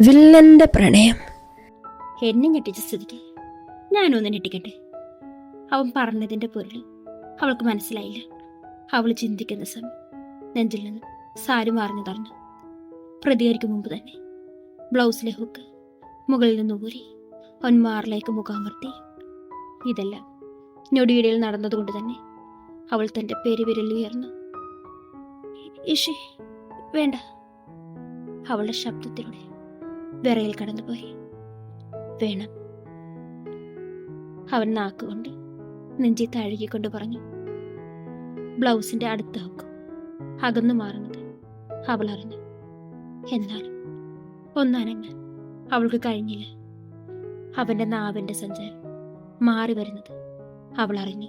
വില്ലന്റെ പ്രണയം. എന്നെ ഞെട്ടിച്ച സ്ഥിതിക്ക് ഞാനൊന്ന് ഞെട്ടിക്കട്ടെ. അവൻ പറഞ്ഞതിന്റെ പൊരുൾ അവൾക്ക് മനസ്സിലായില്ല. അവൾ ചിന്തിക്കുന്ന സമയം നെഞ്ചിൽ നിന്ന് സാരി മാറിഞ്ഞു തറഞ്ഞു. പ്രതികരിക്കും മുമ്പ് തന്നെ ബ്ലൗസിലെ ഹുക്ക് മുകളിൽ നിന്ന് ഊരി അവൻ മാറിലേക്ക് മുഖാമർത്തി ഇതെല്ലാം ഞൊടിയിടയിൽ നടന്നതുകൊണ്ട് തന്നെ അവൾ തന്റെ പെരുവിരൽ ഉയർന്നു. ഇഷി വേണ്ട. അവളുടെ ശബ്ദത്തിലൂടെ വിറയിൽ കടന്നുപോയി. വേണം. അവൻ നാക്കുകൊണ്ട് നെഞ്ചി തഴുകിക്കൊണ്ട് പറഞ്ഞു ബ്ലൗസിന്റെ അടുത്ത ഹുക്ക്. അകന്നു മാറുന്നത് അവൾ അറിഞ്ഞു. എന്നാലും ഒന്നനങ്ങാൻ അവൾക്ക് കഴിഞ്ഞില്ല. അവന്റെ നാവിന്റെ സഞ്ചാരം മാറി വരുന്നത് അവൾ അറിഞ്ഞു.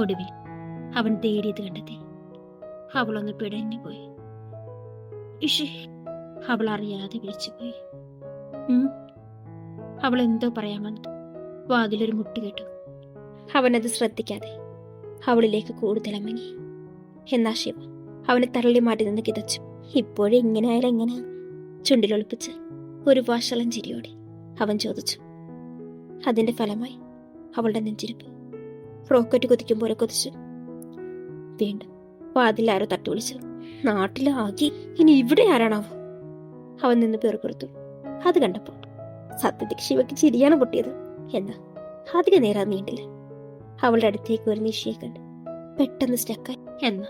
ഒടുവിൽ അവൻ തേടിയത് കണ്ടെത്തി. അവളൊന്ന് പിടഞ്ഞു പോയി ഇഷി അവൾ അറിയാതെ വിളിച്ചുപോയി. പോയി അവൾ എന്തോ പറയാൻ വന്നു. വാതിലൊരു മുട്ട് കേട്ടു. അവനത് ശ്രദ്ധിക്കാതെ അവളിലേക്ക് കൂടുതൽ അമങ്ങി എന്നാ ശിവ അവനെ തള്ളി മാറ്റി നിന്ന് കിതച്ചു. ഇപ്പോഴും ഇങ്ങനെ ആയാലും എങ്ങനെ? ചുണ്ടിലൊളിപ്പിച്ച് ഒരു വഷളം ചിരിയോടെ അവൻ ചോദിച്ചു. അതിന്റെ ഫലമായി അവളുടെ നെഞ്ചിരിപ്പ്. റോക്കറ്റ് കുതിക്കും പോലെ കുതിച്ചു. വീണ്ടും വാതിൽ ആരോ തട്ടി വിളിച്ചു. നാട്ടിലാകി ഇനി ഇവിടെ ആരാണാവോ? അവൻ നിന്ന് കൊടുത്തു. അത് കണ്ടപ്പോൾ സത്യത്തിൽ ശിവയ്ക്ക് ചിരിയാണ് പൊട്ടിയത്. എന്നാ അധിക നേരം നീണ്ടില്ല. അവളുടെ അടുത്തേക്ക് ഒരു നിഷിയെ കണ്ട്. പെട്ടെന്ന് സ്റ്റക്കായി എന്നാ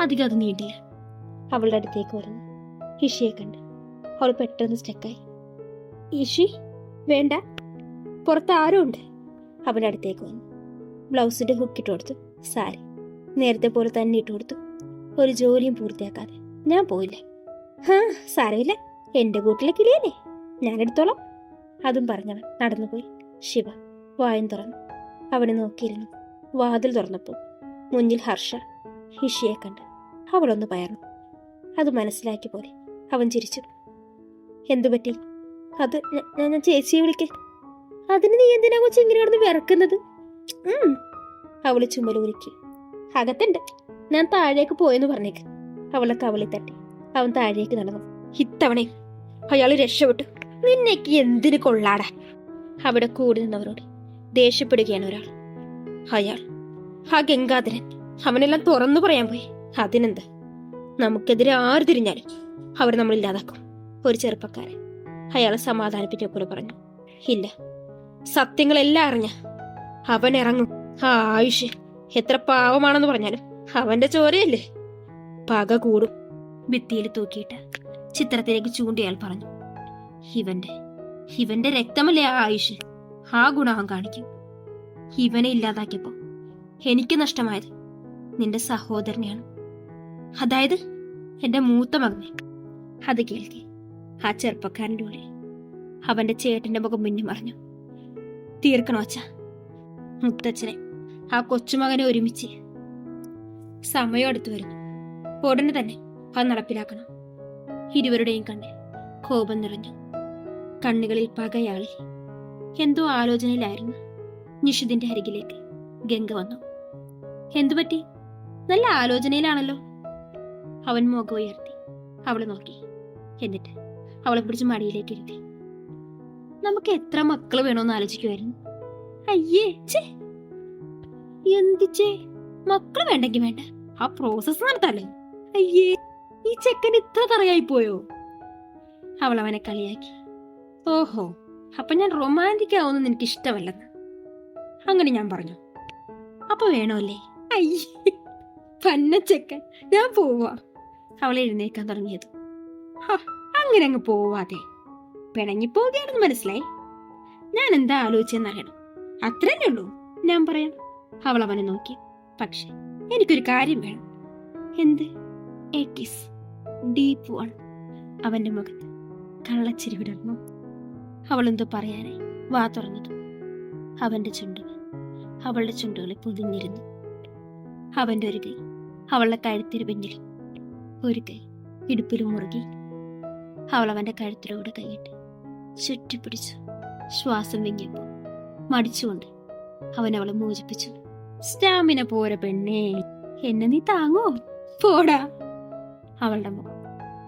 അധികം അത് നീണ്ടില്ല. അവളുടെ അടുത്തേക്ക് വരുന്നു ഇഷിയെ കണ്ട്. അവൾ പെട്ടെന്ന് സ്റ്റക്കായി ഇഷി വേണ്ട. പുറത്ത് ആരും ഉണ്ട്. അവന്റെ അടുത്തേക്ക് വന്നു. ബ്ലൗസിന്റെ ഹുക്ക് ഇട്ട് കൊടുത്തു. സാരി. നേരത്തെ പോലെ തന്നെ ഇട്ട് കൊടുത്തു. ഒരു ജോലിയും പൂർത്തിയാക്കാതെ. ഞാൻ പോയില്ല. ഹാ സാരമില്ല. എന്റെ കൂട്ടിലെ കിളിയല്ലേ? ഞാനെടുത്തോളാം അതും പറഞ്ഞവൻ നടന്നുപോയി. ശിവ വായും തുറന്നു. അവനെ നോക്കിയിരുന്നു. വാതിൽ തുറന്നപ്പോൾ മുന്നിൽ ഹർഷ ഹിഷിയെ കണ്ട്. അവളൊന്ന് പയർന്നു. അത് മനസ്സിലാക്കി പോലെ അവൻ ചിരിച്ചു. എന്തു പറ്റി? അത് ഞാൻ ഞാൻ ചേച്ചിയെ വിളിക്കേ. അതിന് നീ എന്തിനാ കൊച്ചു ഇങ്ങനെ കിടന്ന് വിറക്കുന്നത്? അവൾ ചുമലൂരിക്ക് അകത്തുണ്ട്. ഞാൻ താഴേക്ക് പോയെന്ന് പറഞ്ഞേക്ക്. അവളെ കവളി തട്ടി. അവൻ താഴേക്ക് നടന്നു. ഇത്തവണയും അയാൾ രക്ഷപ്പെട്ടു. നിന്നേക്ക് എന്തിന് കൊള്ളാടാ? അവിടെ കൂടി നിന്നവരോട് ദേഷ്യപ്പെടുകയാണ് ഒരാൾ. അയാൾ ആ ഗംഗാധരൻ അവനെല്ലാം തുറന്നു പറയാൻ പോയി. അതിനെന്ത്? നമുക്കെതിരെ ആര് തിരിഞ്ഞാലും അവർ നമ്മൾ ഇല്ലാതാക്കും ഒരു ചെറുപ്പക്കാരൻ അയാളെ സമാധാനിപ്പിച്ച പോലെ പറഞ്ഞു. ഇല്ല സത്യങ്ങളെല്ലാം അറിഞ്ഞ അവൻ ഇറങ്ങും. ആ ആയുഷ് എത്ര പാവമാണെന്ന് പറഞ്ഞാലും അവന്റെ ചോരയല്ലേ? പക കൂടും ഭിത്തിയിൽ തൂക്കിയിട്ട്. ചിത്രത്തിലേക്ക് ചൂണ്ടിയാൽ പറഞ്ഞു. ഇവന്റെ ഇവന്റെ രക്തമല്ലേ ആ ആയുഷ്? ആ ഗുണം അവൻ കാണിക്കും. ഇവനെ ഇല്ലാതാക്കിയപ്പോ എനിക്ക് നഷ്ടമായത് നിന്റെ സഹോദരനെയാണ്. അതായത് എന്റെ മൂത്ത മകനെ. അത് കേൾക്കെ ആ ചെറുപ്പക്കാരന്റെ ഉള്ളിൽ അവന്റെ ചേട്ടന്റെ മുഖം മിന്നി മറിഞ്ഞു. തീർക്കണോ അച്ഛ? മുത്തച്ഛനെ ആ കൊച്ചുമകനെ ഒരുമിച്ച് സമയം അടുത്തു വരുന്നു. ഉടനെ തന്നെ അത് നടപ്പിലാക്കണം. ഇരുവരുടെയും കണ്ണിൽ കോപം നിറഞ്ഞു. കണ്ണുകളിൽ പകയാളി. എന്തോ ആലോചനയിലായിരുന്നു. നിഷിദിന്റെ അരികിലേക്ക് ഗംഗ വന്നു. എന്തുപറ്റി നല്ല ആലോചനയിലാണല്ലോ. അവൻ മുഖം ഉയർത്തി. അവളെ നോക്കി. എന്നിട്ട് അവളെ പിടിച്ച് മടിയിലേക്ക് ഇരുത്തി. നമുക്ക് എത്ര മക്കൾ വേണോന്ന് ആലോചിക്കുമായിരുന്നു അയ്യേ ചേ എന്തിച്ചേ മക്കൾ വേണ്ടെങ്കിൽ വേണ്ട. ആ പ്രോസസ് നടത്താല്ലേ? അയ്യേ ഈ ചെക്കൻ ഇത്ര തറയായി പോയോ? അവൾ അവനെ കളിയാക്കി. ഓഹോ അപ്പൊ ഞാൻ റൊമാന്റിക് ആവുന്ന നിനക്ക് ഇഷ്ടമല്ലെന്ന് അങ്ങനെ ഞാൻ പറഞ്ഞു. അപ്പൊ വേണമല്ലേ? അയ്യേ പന്ന ചെക്കൻ ഞാൻ പോവാ. അവൾ എഴുന്നേക്കാൻ തുടങ്ങിയത്. അങ്ങനെ അങ്ങ് പോവാതെ. പിണങ്ങി പോവുകയാണെന്ന് മനസ്സിലായി. ഞാൻ എന്താ ആലോചിച്ചെന്നറിയണം അത്രല്ലേ ഉള്ളൂ ഞാൻ പറയാം. അവൾ അവനെ നോക്കി. പക്ഷെ എനിക്കൊരു കാര്യം വേണം. എന്ത്? A kiss. Deep one. അവന്റെ മുഖത്ത് കള്ളച്ചിരി വിടർന്നു അവൾ എന്തോ പറയാനായി. വാ തുറന്നിട്ടു. അവന്റെ ചുണ്ടുകൾ അവളുടെ ചുണ്ടുകളിൽ പൊതിഞ്ഞിരുന്നു. അവന്റെ ഒരു കൈ അവളുടെ കഴുത്തിന് പിന്നിൽ ഒരു കൈ ഇടുപ്പിൽ മുറുകി. അവൾ അവന്റെ കഴുത്തിലൂടെ കൈയിട്ട് ചുറ്റിപ്പിടിച്ചു. ശ്വാസം വിങ്ങിയപ്പോൾ മടിച്ചുകൊണ്ട് അവൻ അവളെ മോചിപ്പിച്ചു. സ്റ്റാമിന പോരെ പെണ്ണേ എന്നെ നീ താങ്ങോ? പോടാ. അവളുടെ മുഖം.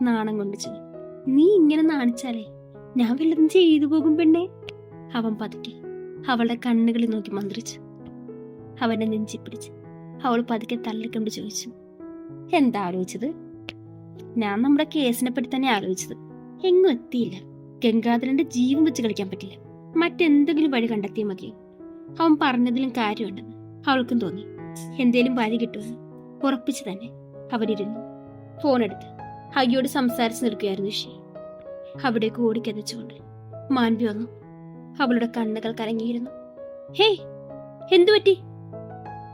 നാണം കൊണ്ട് ചെന്നു നീ ഇങ്ങനെ നാണിച്ചാലേ? ഞാൻ വല്ലതും ചെയ്തു പോകും പെണ്ണെ. അവൻ പതുക്കെ അവളുടെ കണ്ണുകളിൽ നോക്കി മന്ത്രിച്ചു. അവനെ നെഞ്ചി പിടിച്ച് അവൾ പതുക്കെ തള്ളിക്കൊണ്ട് ചോദിച്ചു. എന്താ ആലോചിച്ചത്? ഞാൻ നമ്മുടെ കേസിനെ പറ്റി തന്നെ ആലോചിച്ചത്. എങ്ങും എത്തിയില്ല. ഗംഗാധരന്റെ ജീവൻ വെച്ച് കളിക്കാൻ പറ്റില്ല. മറ്റെന്തെങ്കിലും വഴി കണ്ടെത്തിയാൽ മതി അവൻ പറഞ്ഞതിലും കാര്യമുണ്ടെന്ന് അവൾക്കും തോന്നി. എന്തേലും വഴി കിട്ടുമെന്ന് ഉറപ്പിച്ചു തന്നെ അവരിരുന്നു. ഫോണെടുത്ത് ഹഗിയോട് സംസാരിച്ചു നിൽക്കുകയായിരുന്നു ഇഷി അവിടേക്ക് ഓടിക്കതച്ചുകൊണ്ട് മാൻവി വന്നു അവളുടെ കണ്ണുകൾ കരങ്ങിയിരുന്നു ഹേയ് എന്തു പറ്റി?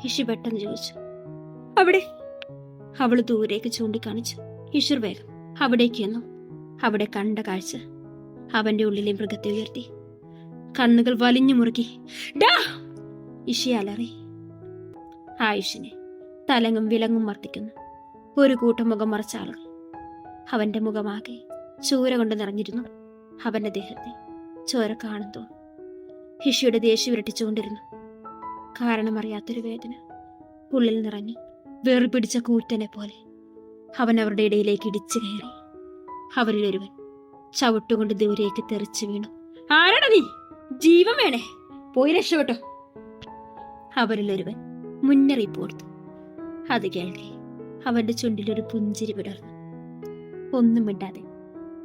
ഇഷി പെട്ടെന്ന് ചോദിച്ചു. അവിടെ? അവൾ ദൂരേക്ക് ചൂണ്ടിക്കാണിച്ചു. ഇഷുർ വേഗം അവിടേക്ക് വന്നു അവിടെ കണ്ട കാഴ്ച അവന്റെ ഉള്ളിലെ മൃഗത്തെ ഉയർത്തി. കണ്ണുകൾ വലിഞ്ഞു മുറുക്കി ഇഷി അലറി. ആയുഷിനെ തലങ്ങും വിലങ്ങും വർത്തിക്കുന്നു ഒരു കൂട്ടം മുഖം മറച്ച ആളുകൾ അവന്റെ മുഖമാകെ ചോര കൊണ്ട് നിറഞ്ഞിരുന്നു അവന്റെ ദേഹത്തെ. ചോര കാണുന്നു ഹിഷിയുടെ ദേഷ്യം ഇരട്ടിച്ചുകൊണ്ടിരുന്നു. കാരണമറിയാത്തൊരു വേദന. ഉള്ളിൽ നിറഞ്ഞു വേറി പിടിച്ച കൂറ്റനെ പോലെ അവൻ അവരുടെ ഇടയിലേക്ക് ഇടിച്ചു കയറി. അവരിൽ ഒരുവൻ ചവിട്ടുകൊണ്ട് ദൂരേക്ക് തെറിച്ചു വീണു. ആരാടാ നീ? ജീവൻ വേണേ. പോയി രക്ഷപ്പെട്ടോ. അവരിൽ ഒരുവൻ മുന്നറിയിപ്പ് കൊടുത്തു. അത് കേൾക്കെ. അവന്റെ ചുണ്ടിലൊരു പുഞ്ചിരി വിടർന്നു ഒന്നും മിണ്ടാതെ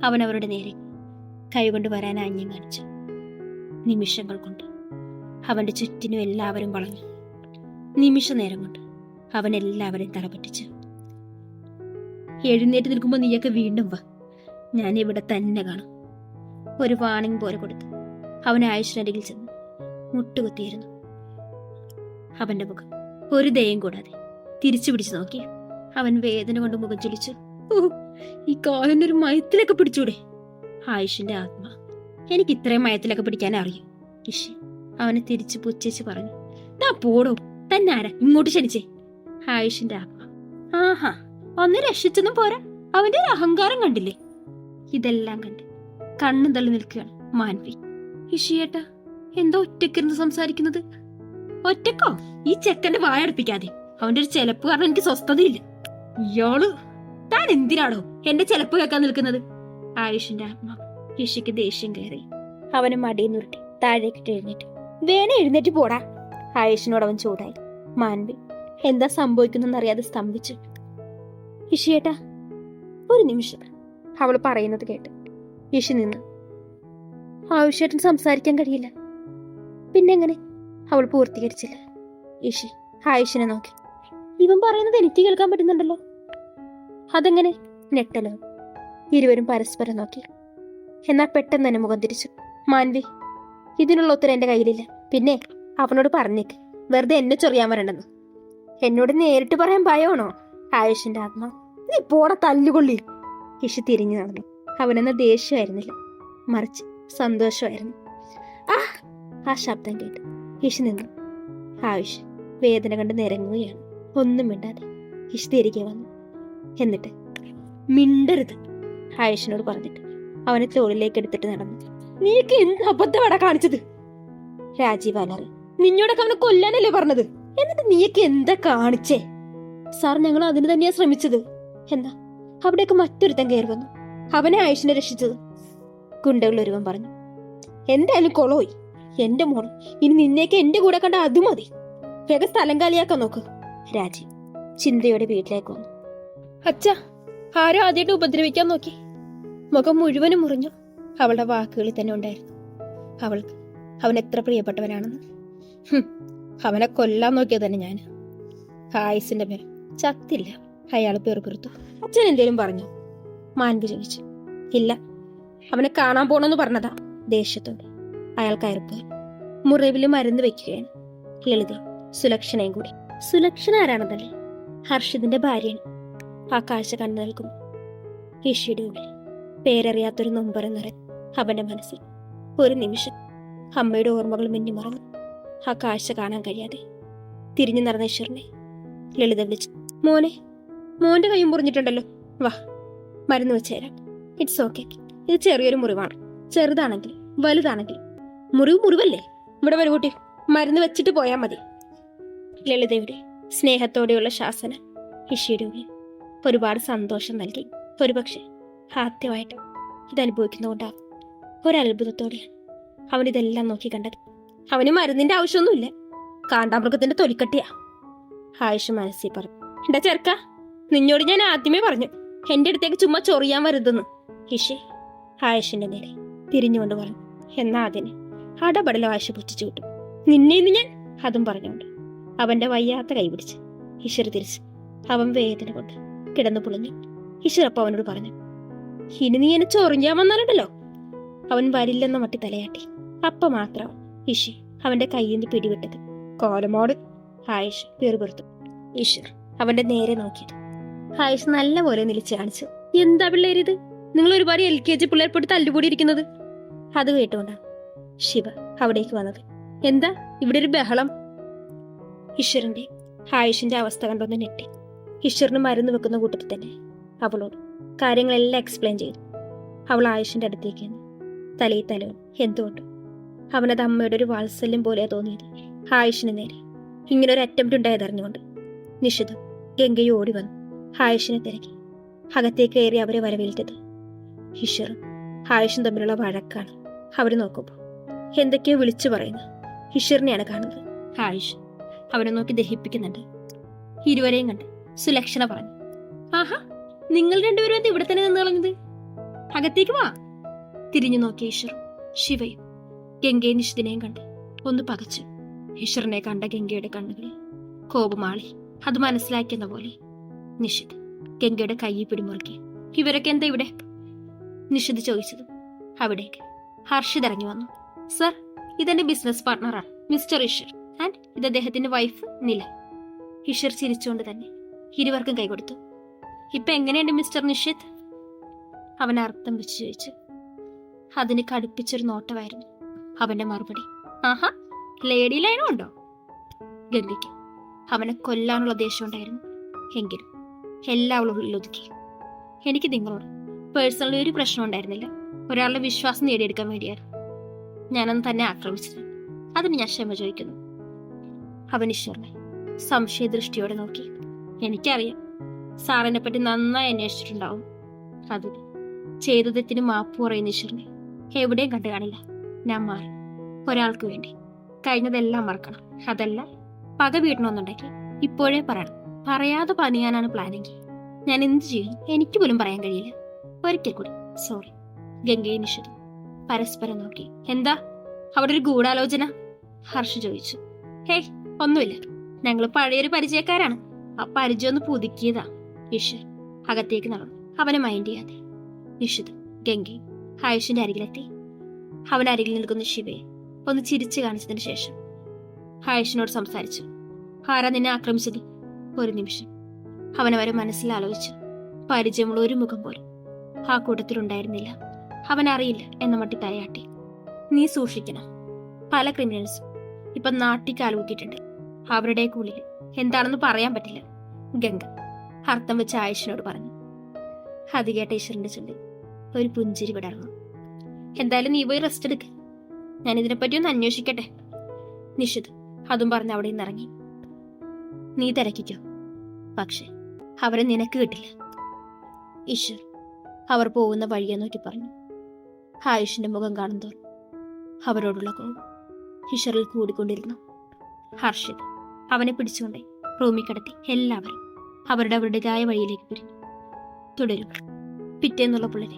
അവൻ അവരുടെ നേരെ കൈകൊണ്ട് വരാൻ ആഞ്ഞം കാണിച്ചു. നിമിഷങ്ങൾ കൊണ്ട് അവന്റെ ചുറ്റിനും എല്ലാവരും വളഞ്ഞു. നിമിഷ നേരം കൊണ്ട് അവൻ എല്ലാവരെയും തറപറ്റിച്ചു. എഴുന്നേറ്റ് നിൽക്കുമ്പോൾ നീയൊക്കെ വീണ്ടും വാ. ഞാൻ ഇവിടെ തന്നെ കാണും. ഒരു വാണിംഗ് പോലെ കൊടുത്ത് അവൻ ആയുഷിനരികിൽ ചെന്ന്. മുട്ടുകുത്തിയിരുന്നു. അവന്റെ മുഖം ഒരു ദയം കൂടാതെ തിരിച്ചു പിടിച്ചു നോക്കി. അവൻ വേദന കൊണ്ട് മുഖം ചൊലിച്ചു ഈ കാലിന്റെ ഒരു മയത്തിലൊക്കെ പിടിച്ചൂടെ? ആയുഷിന്റെ ആത്മ എനിക്ക് ഇത്രയും മയത്തിലൊക്കെ പിടിക്കാൻ അറിയും. ഇഷി അവനെ തിരിച്ചു പുച്ഛിച്ച് പറഞ്ഞു. നാ പോടോ തന്നെ ആരാ? ഇങ്ങോട്ട് ക്ഷണിച്ചേ. ആയുഷിന്റെ ആത്മ. ആഹാ ഒന്ന് രക്ഷിച്ചൊന്നും പോരാ. അവന്റെ ഒരു അഹങ്കാരം കണ്ടില്ലേ? ഇതെല്ലാം കണ്ട് കണ്ണു തള്ളി നിൽക്കുകയാണ് മാൻവി. ഇഷിയേട്ടാ എന്തോ ഒറ്റക്കിരുന്ന് സംസാരിക്കുന്നത്? ഒറ്റക്കോ? ഈ ചെക്കന്റെ വായടുപ്പിക്കാതെ. അവന്റെ ഒരു ചെലപ്പ് കാരണം എനിക്ക് സ്വസ്ഥതയില്ല. ഇയാൾ താൻ എന്തിനാണോ എന്റെ ചെലപ്പ് കേൾക്കാൻ നിൽക്കുന്നത്? ആയുഷിന്റെ ആത്മ ഋഷിക്ക് ദേഷ്യം കയറി. അവന് മടിയിൽ നിറുട്ടി താഴേക്കിട്ട് എഴുന്നേറ്റ് വേണേ എഴുന്നേറ്റ് പോടാ. ആയുഷിനോട് അവൻ ചൂടായി. മാൻവി എന്താ സംഭവിക്കുന്നെന്നറിയാതെ സ്തംഭിച്ചു. ഇഷിയേട്ടാ ഒരു നിമിഷം. അവൾ പറയുന്നത് കേട്ട്. ഇഷി നിന്ന്. ആവശ്യമായിട്ടും സംസാരിക്കാൻ കഴിയില്ല. പിന്നെങ്ങനെ? അവൾ പൂർത്തീകരിച്ചില്ല. ഇഷി ആയുഷിനെ നോക്കി. ഇവൻ പറയുന്നത് എനിക്ക് കേൾക്കാൻ പറ്റുന്നുണ്ടല്ലോ. അതെങ്ങനെ? ഞെട്ടലോ. ഇരുവരും പരസ്പരം നോക്കി. എന്നാൽ പെട്ടെന്ന് തന്നെ മുഖം തിരിച്ചു. മാൻവി ഇതിനുള്ള ഉത്തരം എന്റെ കയ്യിലില്ല. പിന്നെ അവനോട് പറഞ്ഞേക്ക്. വെറുതെ എന്നെ ചൊറിയാൻ വരണ്ടെന്ന്. എന്നോട് നേരിട്ട് പറയാൻ ഭയമാണോ? ആയുഷിന്റെ ആത്മാവ് നീ പോട തല്ലുകൊള്ളി. ഇഷി തിരിഞ്ഞു നടന്നു. അവനെന്ന ദേഷ്യമായിരുന്നില്ല. മറിച്ച് സന്തോഷമായിരുന്നു. ആ ആ ശബ്ദം കേട്ട്. ഇഷി നിന്നു. ആയുഷ് വേദന കണ്ട് നിരങ്ങുകയാണ്. ഒന്നും മിണ്ടാതെ. ഇഷ് തിരികെ വന്നു. എന്നിട്ട് മിണ്ടരുത് ആയുഷിനോട് പറഞ്ഞിട്ട് അവനെ തോളിലേക്ക് എടുത്തിട്ട് നടന്നു. നീക്ക് എന്ത് അബദ്ധമാടാ കാണിച്ചത്? രാജീവ് അലറി. നിന്നോടൊക്കെ അവനെ കൊല്ലാനല്ലേ പറഞ്ഞത്? എന്നിട്ട് നീക്ക് എന്താ കാണിച്ചേ? സാർ ഞങ്ങൾ അതിന് തന്നെയാ ശ്രമിച്ചത്. എന്നാ? അവിടേക്ക് മറ്റൊരുത്തൻ കയറി വന്നു. അവനെ ആയുഷിനെ രക്ഷിച്ചത്. ഗുണ്ടകൾ ഒരുവൻ പറഞ്ഞു. എന്തായാലും കൊളോയി. എന്റെ മോൾ ഇനി നിന്നേക്ക് എന്റെ കൂടെ കണ്ട അത് മതി. വേഗം സ്ഥലം കാലിയാക്കാൻ നോക്ക്. രാജീവ് ചിന്തയോടെ വീട്ടിലേക്ക് വന്നു. അച്ഛ ആരോ ആദ്യമായിട്ട് ഉപദ്രവിക്കാൻ നോക്കി? മുഖം മുഴുവനും മുറിഞ്ഞു. അവളുടെ വാക്കുകളിൽ തന്നെ ഉണ്ടായിരുന്നു. അവൾക്ക് അവൻ എത്ര പ്രിയപ്പെട്ടവനാണെന്ന്. അവനെ കൊല്ലാൻ നോക്കിയത് തന്നെ ഞാൻ ആയുസിന്റെ പേര് ചത്തില്ല. അയാൾ പേർക്കുറുത്തു അച്ഛൻ എന്തേലും പറഞ്ഞു? മാൻപി ചോദിച്ചു. ഇല്ല. അവനെ കാണാൻ പോണെന്ന് പറഞ്ഞതാ ദേഷ്യത്തോടെ. അയാൾ കയറുക മുറിവിൽ മരുന്ന് വെക്കുകയാണ്. ലളിത സുലക്ഷണയും കൂടി. സുലക്ഷണ ആരാണെന്നല്ലേ ഹർഷിതിന്റെ ഭാര്യയാണ്. ആ കാഴ്ച കണ്ടു നൽകും ഋഷിയുടെ ഉള്ളിൽ പേരറിയാത്തൊരു നൊമ്പരം നിറ അവന്റെ മനസ്സിൽ ഒരു നിമിഷം അമ്മയുടെ ഓർമ്മകൾ മിന്നി മറന്നു. ആ കാഴ്ച കാണാൻ കഴിയാതെ തിരിഞ്ഞു നടന്ന ഈശ്വരനെ ലളിത വിളിച്ചു. മോനെ മോന്റെ കൈയും മുറിഞ്ഞിട്ടുണ്ടല്ലോ. വാ മരുന്ന് വെച്ചേരാം ഇറ്റ്സ് ഓക്കെ ഇത് ചെറിയൊരു മുറിവാണ്. ചെറുതാണെങ്കിൽ വലുതാണെങ്കിൽ. മുറിവ് മുറിവല്ലേ? ഇവിടെ വരൂ കുട്ടി. മരുന്ന് വെച്ചിട്ട് പോയാൽ മതി. ലളിതയുടെ സ്നേഹത്തോടെയുള്ള ശാസന ഋഷിയുടെ ഉള്ളിൽ ഒരുപാട് സന്തോഷം നൽകി. ഒരുപക്ഷെ ആദ്യമായിട്ട് ഇത് അനുഭവിക്കുന്നതുകൊണ്ടാകും ഒരത്ഭുതത്തോടെയാണ് അവൻ ഇതെല്ലാം നോക്കി കണ്ടത്. അവന് മരുന്നിന്റെ ആവശ്യമൊന്നുമില്ല. കാണ്ടാമൃഗത്തിന്റെ തൊലിക്കട്ടിയാ. ആയുഷ് മനസ്സിൽ പറഞ്ഞു. എന്റെ ചെറുക്ക നിന്നോട് ഞാൻ ആദ്യമേ പറഞ്ഞു. എന്റെ അടുത്തേക്ക് ചുമ്മാ ചൊറിയാൻ വരുതെന്ന് ഇഷി ആയുഷിന്റെ നേരെ തിരിഞ്ഞുകൊണ്ട് പറഞ്ഞു. എന്നാ അതിന് അടപടലെ ആയുഷ് പുച്ഛിച്ചു വിട്ടു. നിന്നെ ഇന്ന് ഞാൻ അതും പറഞ്ഞുകൊണ്ട് അവന്റെ വയ്യാത്ത കൈ തിരിച്ച് തിരിച്ചു അവൻ വേദന കൊണ്ട് കിടന്നു പുളിഞ്ഞു. അപ്പൊ അവനോട് പറഞ്ഞു ഇനി നീ എന്നെ ചൊറിഞ്ഞാൻ വന്നാലുണ്ടല്ലോ. അവൻ വരില്ലെന്ന മട്ടി തലയാട്ടി. അപ്പ മാത്രം ഇഷി അവന്റെ കയ്യിൽ നിന്ന് പിടിവിട്ടത്. കോലമോട് ആയിഷ് പേറുപെടുത്തു ഈശ്വർ അവന്റെ നേരെ നോക്കിയത്. ആയിഷ് നല്ലപോലെ നിലച്ച് കാണിച്ചു. എന്താ പിള്ളേരിത് നിങ്ങൾ ഒരുപാട് എൽ കെ ജി പിള്ളേർ പൊട്ടി തല്ലുകൂടിയിരിക്കുന്നത് അത് കേട്ടുകൊണ്ടാണ് ശിവ അവിടേക്ക് വന്നത്. എന്താ? ഇവിടെ ഒരു ബഹളം. ഈശ്വരന്റെ ആയുഷിന്റെ അവസ്ഥ കണ്ടൊന്ന് ഞെട്ടി. ഈശ്വരന് മരുന്ന് വെക്കുന്ന കൂട്ടത്തിൽ തന്നെ അവളോട് കാര്യങ്ങളെല്ലാം എക്സ്പ്ലെയിൻ ചെയ്തു. അവൾ ആയുഷിന്റെ അടുത്തേക്ക്. തലയിൽ തലവും എന്തുകൊണ്ടും? അവനത് അമ്മയുടെ ഒരു വാത്സല്യം പോലെ തോന്നിയത്. ആയുഷിന് നേരെ ഇങ്ങനെ ഒരു അറ്റംപ്റ്റ് ഉണ്ടായതറിഞ്ഞുകൊണ്ട് നിഷിതം ഗംഗയും ഓടി വന്നു. ആയുഷിനെ തിരക്കി. അകത്തേക്ക് കയറി അവരെ വരവേറ്റത് ഈശ്വറും ആയുഷും തമ്മിലുള്ള വഴക്കാണ്. അവർ നോക്കുമ്പോൾ എന്തൊക്കെയോ വിളിച്ചു പറയുന്നു. ഈശ്വറിനെയാണ് കാണുന്നത്. ആയുഷ് അവനെ നോക്കി ദഹിപ്പിക്കുന്നുണ്ട്. ഇരുവരെയും കണ്ട് സുലക്ഷണ പറഞ്ഞു ആഹാ നിങ്ങൾ രണ്ടുപേരും എന്താ ഇവിടെ തന്നെ നിന്ന് കളഞ്ഞത്? അകത്തേക്ക് വാ. തിരിഞ്ഞു നോക്കിയ ഈശ്വർ ശിവയും ഗംഗയെ നിഷിദിനെയും കണ്ട് ഒന്ന് പകച്ചു. ഈശ്വരനെ കണ്ട ഗംഗയുടെ കണ്ണുകളിൽ കോപമാളി അത് മനസ്സിലാക്കിയെന്ന പോലെ നിഷിദ് ഗംഗയുടെ കൈയിൽ പിടിമുറുക്കി. ഇവരൊക്കെ എന്താ ഇവിടെ? നിഷിദ് ചോദിച്ചത്. അവിടേക്ക് ഹർഷിത് ഇറങ്ങി വന്നു. സർ ഇതെന്റെ ബിസിനസ് പാർട്ട്ണറാണ് മിസ്റ്റർ ഈശ്വർ. ആൻഡ് ഇത് അദ്ദേഹത്തിന്റെ വൈഫ് നില. ഈശ്വർ ചിരിച്ചുകൊണ്ട് തന്നെ ഇരുവർക്കും കൈകൊടുത്തു. ഇപ്പൊ എങ്ങനെയുണ്ട് മിസ്റ്റർ നിഷിത്? അവൻ അർത്ഥം വെച്ച് ചോദിച്ചു. അതിന് കടുപ്പിച്ചൊരു നോട്ടമായിരുന്നു. അവന്റെ മറുപടി ആഹാ ലേഡി ലൈനും ഉണ്ടോ? ഗംഗയ്ക്ക്. അവനെ കൊല്ലാനുള്ള ദേഷ്യം ഉണ്ടായിരുന്നു. എങ്കിലും എല്ലാം ഉള്ളിൽ ഉള്ളിലൊതുക്കി എനിക്ക് നിങ്ങളോട് പേഴ്സണലി ഒരു പ്രശ്നം ഉണ്ടായിരുന്നില്ല. ഒരാളുടെ വിശ്വാസം നേടിയെടുക്കാൻ വേണ്ടിയായിരുന്നു ഞാനന്ന് തന്നെ ആക്രമിച്ചത്. അതിന് ഞാൻ ക്ഷമ ചോദിക്കുന്നു. അവൻ ഈശ്വറിനെ സംശയദൃഷ്ടിയോടെ നോക്കി. എനിക്കറിയാം. സാറിനെ പറ്റി നന്നായി അന്വേഷിച്ചിട്ടുണ്ടാവും. അതിന് ചെയ്ത തെറ്റിന് മാപ്പ് പറയുന്ന ഈശ്വരനെ. എവിടെയും കണ്ടു കാണില്ല. ഞാൻ മാറി. ഒരാൾക്ക് വേണ്ടി. കഴിഞ്ഞതെല്ലാം മറക്കണം. അതല്ല പക വീട്ടണമെന്നുണ്ടെങ്കിൽ ഇപ്പോഴേ പറയണം. പറയാതെ പണിയാനാണ് പ്ലാനിങ് ഞാൻ എന്ത് ചെയ്യും? എനിക്ക് പോലും പറയാൻ കഴിയില്ല. ഒരിക്കൽ കൂടി. സോറി. ഗംഗയും നിഷിതും പരസ്പരം നോക്കി. എന്താ? അവിടെ ഒരു ഗൂഢാലോചന? ഹർഷ് ചോദിച്ചു. ഹേയ് ഒന്നുമില്ല. ഞങ്ങൾ പഴയൊരു പരിചയക്കാരാണ്. ആ പരിചയം ഒന്ന് പുതുക്കിയതാ. ഇഷു അകത്തേക്ക് നടന്നു. അവനെ മൈൻഡ് ചെയ്യാതെ. നിഷിത് ഗംഗി ആയുഷിന്റെ അരികിലെത്തി. അവൻ അരികിൽ നിൽക്കുന്ന ശിവയെ ഒന്ന് ചിരിച്ചു കാണിച്ചതിന് ശേഷം ആയുഷിനോട് സംസാരിച്ചു. ആരാ നിന്നെ ആക്രമിച്ചത്? ഒരു നിമിഷം. അവൻ അവരെ മനസ്സിൽ ആലോചിച്ചു. പരിചയമുള്ള ഒരു മുഖം പോലും ആ കൂട്ടത്തിലുണ്ടായിരുന്നില്ല അവൻ അറിയില്ല എന്ന മട്ടി തലയാട്ടി. നീ സൂക്ഷിക്കണം. പല ക്രിമിനൽസും ഇപ്പൊ നാട്ടി കാലുകൂട്ടിയിട്ടുണ്ട് അവരുടെ ഉള്ളിൽ എന്താണെന്ന് പറയാൻ പറ്റില്ല. ഗംഗ അർത്ഥം വെച്ച് ആയുഷിനോട് പറഞ്ഞു. അത് കേട്ട ഈശ്വരന്റെ ചുണ്ടിൽ ഒരു പുഞ്ചിരി വിടർന്നു എന്തായാലും നീ പോയി റെസ്റ്റ് എടുക്ക. ഞാൻ ഇതിനെപ്പറ്റി ഒന്ന് അന്വേഷിക്കട്ടെ. നിഷിത് അതും പറഞ്ഞ് അവിടെ നിന്ന് ഇറങ്ങി. നീ തിരക്കിക്കോ. പക്ഷെ അവരെ നിനക്ക് കിട്ടില്ല. ഈശ്വർ അവർ പോകുന്ന വഴിയെ നോക്കി പറഞ്ഞു. ആയുഷിന്റെ മുഖം കാണുന്തോറും അവരോടുള്ള കോപം ഈശ്വറിൽ കൂടിക്കൊണ്ടിരുന്നു ഹർഷിത് അവനെ പിടിച്ചുകൊണ്ട് റൂമിൽ കിടത്തി എല്ലാവരും അവരുടെ അവരുടേതായ വഴിയിലേക്ക് പിരിഞ്ഞു തുടരും പിറ്റേന്നുള്ള പുള്ളരെ.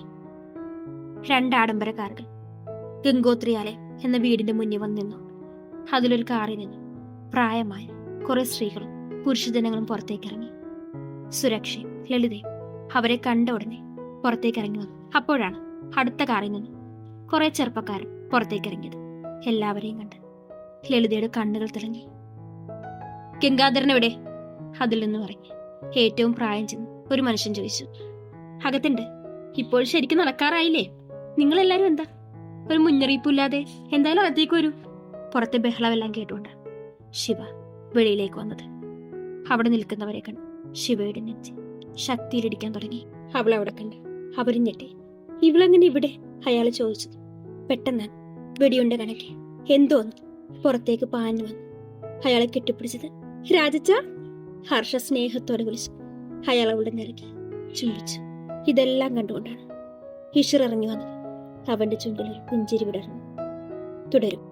രണ്ട് ആഡംബര കാറുകൾ. ഗംഗോത്രിയാലെ എന്ന വീടിന്റെ മുന്നിൽ വന്നു നിന്നു. അതിലൊരു കാറിൽ നിന്നു. പ്രായമായ കുറെ സ്ത്രീകളും പുരുഷജനങ്ങളും പുറത്തേക്ക് ഇറങ്ങി. സുരക്ഷയും ലളിതയും അവരെ കണ്ട ഉടനെ പുറത്തേക്ക് ഇറങ്ങി വന്നു. അപ്പോഴാണ് അടുത്ത കാറിൽ നിന്ന് കുറെ ചെറുപ്പക്കാരൻ പുറത്തേക്ക് ഇറങ്ങിയത്. എല്ലാവരെയും കണ്ട് ലളിതയുടെ കണ്ണുകൾ തിളങ്ങി ഗംഗാധരൻ എവിടെ? അതിൽ നിന്ന് പറഞ്ഞു ഏറ്റവും പ്രായം ചെന്ന് ഒരു മനുഷ്യൻ ചോദിച്ചു. അകത്തുണ്ട്. ഇപ്പോൾ ശരിക്കും നടക്കാറായില്ലേ? നിങ്ങളെല്ലാരും എന്താ? ഒരു മുന്നറിയിപ്പില്ലാതെ എന്തായാലും അകത്തേക്ക് വരൂ. പുറത്തെ ബഹളമെല്ലാം കേട്ടുകൊണ്ട് ശിവ വെളിയിലേക്ക് വന്നത്. അവിടെ നിൽക്കുന്നവരെ കണ്ട് ശിവയുടെ നെഞ്ച് ശക്തിയിലിടിക്കാൻ തുടങ്ങി. അവൾ അവിടെ കണ്ട് അവരും ഞെട്ടി ഇവളെങ്ങനെ ഇവിടെ? അയാൾ ചോദിച്ചു പെട്ടെന്ന് വെടിയുണ്ട കണക്കെ. എന്തോന്ന്? പുറത്തേക്ക് പാഞ്ഞു വന്നു. അയാളെ കെട്ടിപ്പിടിച്ചത് രാജച്ച ഹർഷ സ്നേഹത്തോടെ വിളിച്ചു. അയാൾ അവളുടെ നിരക്കി ചുംബിച്ചു. ഇതെല്ലാം കണ്ടുകൊണ്ടാണ്. ഈശ്വർ ഇറങ്ങി വന്നത് അവന്റെ ചുണ്ടിൽ പുഞ്ചിരി വിടർന്നു. തുടരും.